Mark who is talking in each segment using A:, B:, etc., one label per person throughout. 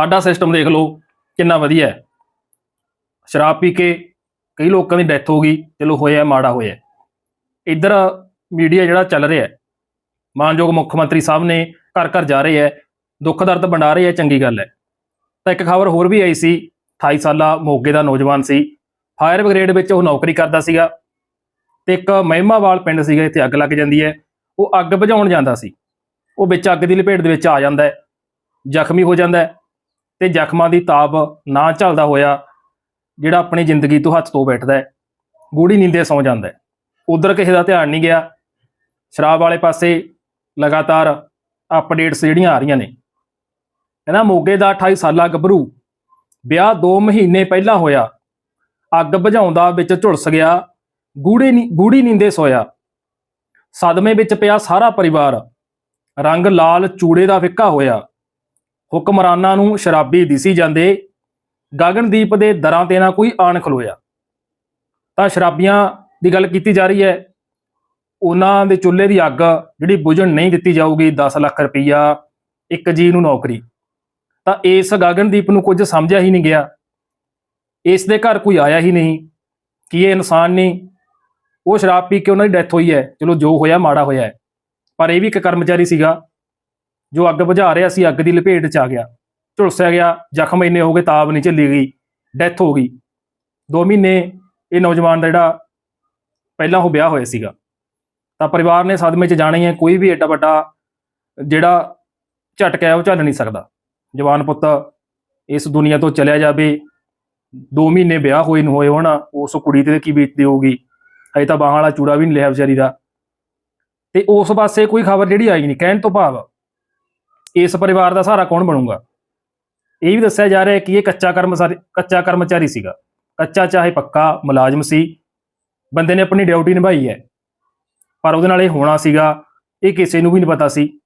A: ਸਾਡਾ ਸਿਸਟਮ ਦੇਖ ਲਓ, ਕਿੰਨਾ ਵਧੀਆ ਹੈ। ਸ਼ਰਾਬ ਪੀ ਕੇ ਕਈ ਲੋਕਾਂ ਦੀ ਡੈਥ ਹੋ ਗਈ, ਚਲੋ ਹੋਇਆ, ਮਾੜਾ ਹੋਇਆ। ਇੱਧਰ ਮੀਡੀਆ ਜਿਹੜਾ ਚੱਲ ਰਿਹਾ ਹੈ, ਮਾਨਯੋਗ ਮੁੱਖ ਮੰਤਰੀ ਸਾਹਿਬ ਨੇ ਘਰ ਘਰ ਜਾ ਰਹੇ ਹੈ, ਦੁੱਖ ਦਰਦ ਵੰਡਾ ਰਹੇ ਹੈ, ਚੰਗੀ ਗੱਲ ਹੈ। ਤਾਂ ਇੱਕ ਖਬਰ ਹੋਰ ਵੀ ਆਈ ਸੀ 28 ਸਾਲਾ ਮੋਗੇ ਦਾ ਨੌਜਵਾਨ ਸੀ ਫਾਇਰ ਬ੍ਰਿਗੇਡ ਵਿੱਚ ਉਹ ਨੌਕਰੀ ਕਰਦਾ ਸੀਗਾ ਤੇ ਇੱਕ ਮਹਿਮਾਵਾਲ ਪਿੰਡ ਸੀਗਾ, ਇੱਥੇ ਅੱਗ ਲੱਗ ਜਾਂਦੀ ਹੈ, ਉਹ ਅੱਗ ਬੁਝਾਉਣ ਜਾਂਦਾ ਸੀ। ਉਹ ਵਿੱਚ ਅੱਗ ਦੀ ਲਪੇਟ ਦੇ ਵਿੱਚ ਆ ਜਾਂਦਾ ਹੈ, ਜ਼ਖਮੀ ਹੋ ਜਾਂਦਾ ਹੈ ਤੇ ਜ਼ਖਮਾਂ ਦੀ ਤਾਬ ਨਾ ਝੱਲਦਾ ਹੋਇਆ ਜਿਹੜਾ ਆਪਣੀ ਜ਼ਿੰਦਗੀ ਤੋਂ ਹੱਥ ਤੋਂ ਬੈਠਦਾ ਹੈ ਗੂੜੀ ਨੀਂਦੇ ਸੌਂ ਜਾਂਦਾ ਹੈ। ਉਧਰ ਕਿਸੇ ਦਾ ਧਿਆਨ ਨਹੀਂ ਗਿਆ, ਸ਼ਰਾਬ ਵਾਲੇ ਪਾਸੇ ਲਗਾਤਾਰ ਅਪਡੇਟਸ ਜਿਹੜੀਆਂ ਆ ਰਹੀਆਂ ਨੇ। ਕਹਿੰਦਾ ਮੋਗੇ ਦਾ 28 ਸਾਲਾ ਗੱਭਰੂ ਵਿਆਹ 2 ਮਹੀਨੇ ਪਹਿਲਾਂ ਹੋਇਆ। ਅੱਗ ਬੁਝਾਉਂਦਾ ਵਿੱਚ ਝੁਲਸ ਗਿਆ ਗੂੜੇ ਨੀ ਗੂੜੀ ਨੀਂਦੇ ਸੋਇਆ। ਸਦਮੇ ਵਿੱਚ ਪਿਆ ਸਾਰਾ ਪਰਿਵਾਰ, ਰੰਗ ਲਾਲ ਚੂੜੇ ਦਾ ਫਿੱਕਾ ਹੋਇਆ। ਹੁਕਮਰਾਨਾਂ ਨੂੰ ਸ਼ਰਾਬੀ ਦਿਸੀ ਜਾਂਦੇ। ਗਗਨਦੀਪ ਦੇ ਦਰਾਂ ਤੇ ਨਾ ਕੋਈ ਆਣ ਖਲੋਇਆ। ਤਾਂ ਸ਼ਰਾਬੀਆਂ ਦੀ ਗੱਲ ਕੀਤੀ ਜਾ ਰਹੀ ਹੈ। ਉਹਨਾਂ ਦੇ ਚੁੱਲ੍ਹੇ ਦੀ ਅੱਗ ਜਿਹੜੀ ਬੁਝਣ ਨਹੀਂ ਦਿੱਤੀ ਜਾਊਗੀ 10 ਲੱਖ ਰੁਪਈਆ, ਇੱਕ ਜੀ ਨੂੰ ਨੌਕਰੀ। ਤਾਂ ਇਸ ਗਗਨਦੀਪ ਨੂੰ ਕੁਝ ਸਮਝਿਆ ਹੀ ਨਹੀਂ ਗਿਆ। ਇਸ ਦੇ ਘਰ ਕੋਈ ਆਇਆ ਹੀ ਨਹੀਂ। ਕਿ ਇਹ ਇਨਸਾਨ ਨਹੀਂ ਉਹ ਸ਼ਰਾਬ ਪੀ ਕੇ ਉਹਨਾਂ ਦੀ ਡੈਥ ਹੋਈ ਹੈ। ਚਲੋ ਜੋ ਹੋਇਆ, ਮਾੜਾ ਹੋਇਆ ਪਰ ਇਹ ਵੀ ਇੱਕ ਕਰਮਚਾਰੀ ਸੀਗਾ। ਜੋ ਅੱਗ ਬੁਝਾ ਰਿਹਾ ਸੀ, ਅੱਗ ਦੀ ਲਪੇਟ ਚ ਆ ਗਿਆ। ਝੁਲਸਿਆ ਗਿਆ, ਜ਼ਖਮ ਇੰਨੇ ਹੋ ਗਏ ਤਾਬ ਨਹੀਂ ਝੱਲੀ ਗਈ, ਡੈਥ ਹੋ ਗਈ। 2 ਮਹੀਨੇ ਇਹ ਨੌਜਵਾਨ ਦਾ ਜਿਹੜਾ ਪਹਿਲਾਂ ਉਹ ਵਿਆਹ ਹੋਇਆ ਸੀਗਾ। ਤਾਂ ਪਰਿਵਾਰ ਨੇ ਸਦਮੇ 'ਚ ਜਾਣੇ ਹੈ ਕੋਈ ਵੀ ਐਡਾ ਵੱਡਾ ਜਿਹੜਾ ਝਟਕਾ ਹੈ, ਉਹ ਝੱਲ ਨਹੀਂ ਸਕਦਾ। ਜਵਾਨ ਪੁੱਤ ਇਸ ਦੁਨੀਆ ਤੋਂ ਚਲਿਆ ਜਾਵੇ 2 ਮਹੀਨੇ ਵਿਆਹ ਹੋਏ ਨੂੰ ਹੋਏ ਹੋਣਾ, ਉਸ ਕੁੜੀ ਤੇ ਕੀ ਬੀਤਦੀ ਹੋਊਗੀ? ਹਜੇ ਤਾਂ ਬਾਹਾਂ ਵਾਲਾ ਚੂੜਾ ਵੀ ਨਹੀਂ ਲਿਆ ਵਿਚਾਰੀ ਦਾ। ਤੇ ਉਸ ਪਾਸੇ ਕੋਈ ਖਬਰ ਜਿਹੜੀ ਆਈ ਨਹੀਂ, ਕਹਿਣ ਤੋਂ ਭਾਵ ਇਸ ਪਰਿਵਾਰ ਦਾ ਸਹਾਰਾ ਕੌਣ ਬਣੂਗਾ? ਇਹ ਵੀ ਦੱਸਿਆ ਜਾ ਰਿਹਾ ਹੈ ਕਿ ਇਹ ਕੱਚਾ ਕਰਮਚਾਰੀ ਕੱਚਾ ਕਰਮਚਾਰੀ ਸੀਗਾ। ਕੱਚਾ ਚਾਹੇ ਪੱਕਾ, ਮੁਲਾਜ਼ਮ ਸੀ। ਬੰਦੇ ਨੇ ਆਪਣੀ ਡਿਊਟੀ ਨਿਭਾਈ ਹੈ। ਪਰ ਉਹਦੇ ਨਾਲ ਇਹ ਹੋਣਾ ਸੀਗਾ, ਇਹ ਕਿਸੇ ਨੂੰ ਵੀ ਨਹੀਂ ਪਤਾ ਸੀ।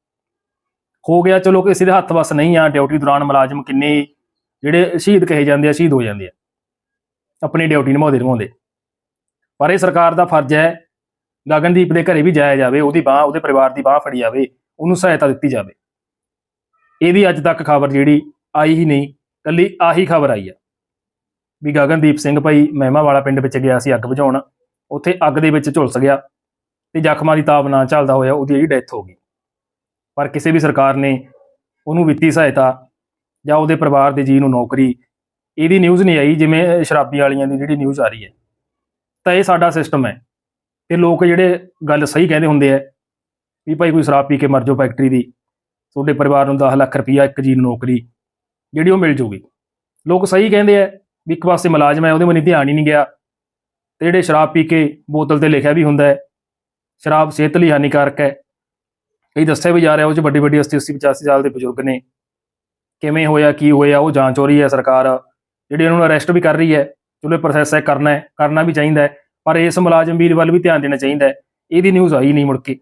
A: ਹੋ ਗਿਆ, ਚਲੋ ਕਿਸੇ ਦੇ ਹੱਥ ਵਸ ਨਹੀਂ ਆ, ਡਿਊਟੀ ਦੌਰਾਨ ਮੁਲਾਜ਼ਮ ਕਿੰਨੇ ਜਿਹੜੇ ਸ਼ਹੀਦ ਕਹੇ ਜਾਂਦੇ ਆ, ਸ਼ਹੀਦ ਹੋ ਜਾਂਦੇ ਆ। ਆਪਣੀ ਡਿਊਟੀ ਨਿਭਾਉਂਦੇ ਨਿਭਾਉਂਦੇ। ਪਰ ਇਹ ਸਰਕਾਰ ਦਾ ਫਰਜ਼ ਹੈ, ਗਗਨਦੀਪ ਦੇ ਘਰੇ ਵੀ ਜਾਇਆ ਜਾਵੇ, ਉਹਦੀ ਬਾਹ, ਉਹਦੇ ਪਰਿਵਾਰ ਦੀ ਬਾਹ ਫੜੀ ਜਾਵੇ, ਉਹਨੂੰ ਸਹਾਇਤਾ ਦਿੱਤੀ ਜਾਵੇ। ਇਹਦੀ ਅੱਜ ਤੱਕ ਖਬਰ ਜਿਹੜੀ ਆਈ ਹੀ ਨਹੀਂ, ਕੱਲੀ ਆਹੀ ਖਬਰ ਆਈ ਆ। ਵੀ ਗਗਨਦੀਪ ਸਿੰਘ ਭਾਈ ਮਹਿਮਾ ਵਾਲਾ ਪਿੰਡ ਵਿੱਚ ਗਿਆ ਸੀ ਅੱਗ ਬੁਝਾਉਣ, ਉੱਥੇ ਅੱਗ ਦੇ ਵਿੱਚ ਝੁਲਸ ਗਿਆ ਤੇ ਜ਼ਖਮਾਂ ਦੀ ਤਾਬ ਨਾ ਚੱਲਦਾ ਹੋਇਆ ਉਹਦੀ ਜਿਹੜੀ ਡੈਥ ਹੋ ਗਈ। ਪਰ ਕਿਸੇ ਵੀ ਸਰਕਾਰ ਨੇ ਉਹਨੂੰ ਵਿੱਤੀ ਸਹਾਇਤਾ ਜਾਂ ਉਹਦੇ ਪਰਿਵਾਰ ਦੇ ਜੀ ਨੂੰ ਨੌਕਰੀ, ਇਹਦੀ ਨਿਊਜ਼ ਨਹੀਂ ਆਈ ਜਿਵੇਂ ਸ਼ਰਾਬੀ ਵਾਲੀਆਂ ਦੀ ਜਿਹੜੀ ਨਿਊਜ਼ ਆ ਰਹੀ ਹੈ। ਤਾਂ ਇਹ ਸਾਡਾ ਸਿਸਟਮ ਹੈ ਤੇ ਲੋਕ ਜਿਹੜੇ ਗੱਲ ਸਹੀ ਕਹਿੰਦੇ ਹੁੰਦੇ ਆ ਵੀ ਭਾਈ ਕੋਈ ਸ਼ਰਾਬ ਪੀ ਕੇ ਮਰ ਜਾਓ ਫੈਕਟਰੀ ਦੀ ਤੁਹਾਡੇ ਪਰਿਵਾਰ ਨੂੰ 10 ਲੱਖ ਰੁਪਈਆ ਇੱਕ ਜੀ ਨੂੰ ਨੌਕਰੀ ਜਿਹੜੀ ਉਹ ਮਿਲ ਜੂਗੀ। ਲੋਕ ਸਹੀ ਕਹਿੰਦੇ ਆ ਵੀ ਇੱਕ ਪਾਸੇ ਮੁਲਾਜ਼ਮ ਹੈ, ਉਹਦੇ ਮਨੀ ਧਿਆਨ ਹੀ ਨਹੀਂ ਗਿਆ। ਤੇ ਜਿਹੜੇ ਸ਼ਰਾਬ ਪੀ ਕੇ ਬੋਤਲ ਤੇ ਲਿਖਿਆ ਵੀ ਹੁੰਦਾ ਹੈ, ਸ਼ਰਾਬ ਸਿਹਤ ਲਈ ਹਾਨੀਕਾਰਕ ਹੈ। ਇਹ ਦੱਸਿਆ ਵੀ ਜਾ ਰਿਹਾ ਉਹ ਚ ਵੱਡੀ ਵੱਡੀ 80 80 85 ਸਾਲ ਦੇ ਬਜ਼ੁਰਗ ਨੇ। ਕਿਵੇਂ ਹੋਇਆ, ਕੀ ਹੋਇਆ, ਉਹ ਜਾਂਚ ਹੋ ਰਹੀ ਹੈ ਸਰਕਾਰ। ਜਿਹੜੀ ਉਹਨਾਂ ਨੂੰ ਅਰੈਸਟ ਵੀ ਕਰ ਰਹੀ ਹੈ, ਚਲੋ ਪ੍ਰੋਸੈਸ ਹੈ, ਕਰਨਾ ਹੈ, ਕਰਨਾ ਵੀ ਚਾਹੀਦਾ ਪਰ ਇਸ ਮੁਲਾਜ਼ਮ ਵੀਰ ਵੱਲ ਵੀ ਧਿਆਨ ਦੇਣਾ ਚਾਹੀਦਾ ਇਹਦੀ ਨਿਊਜ਼ ਆਈ ਨਹੀਂ ਮੁੜ ਕੇ।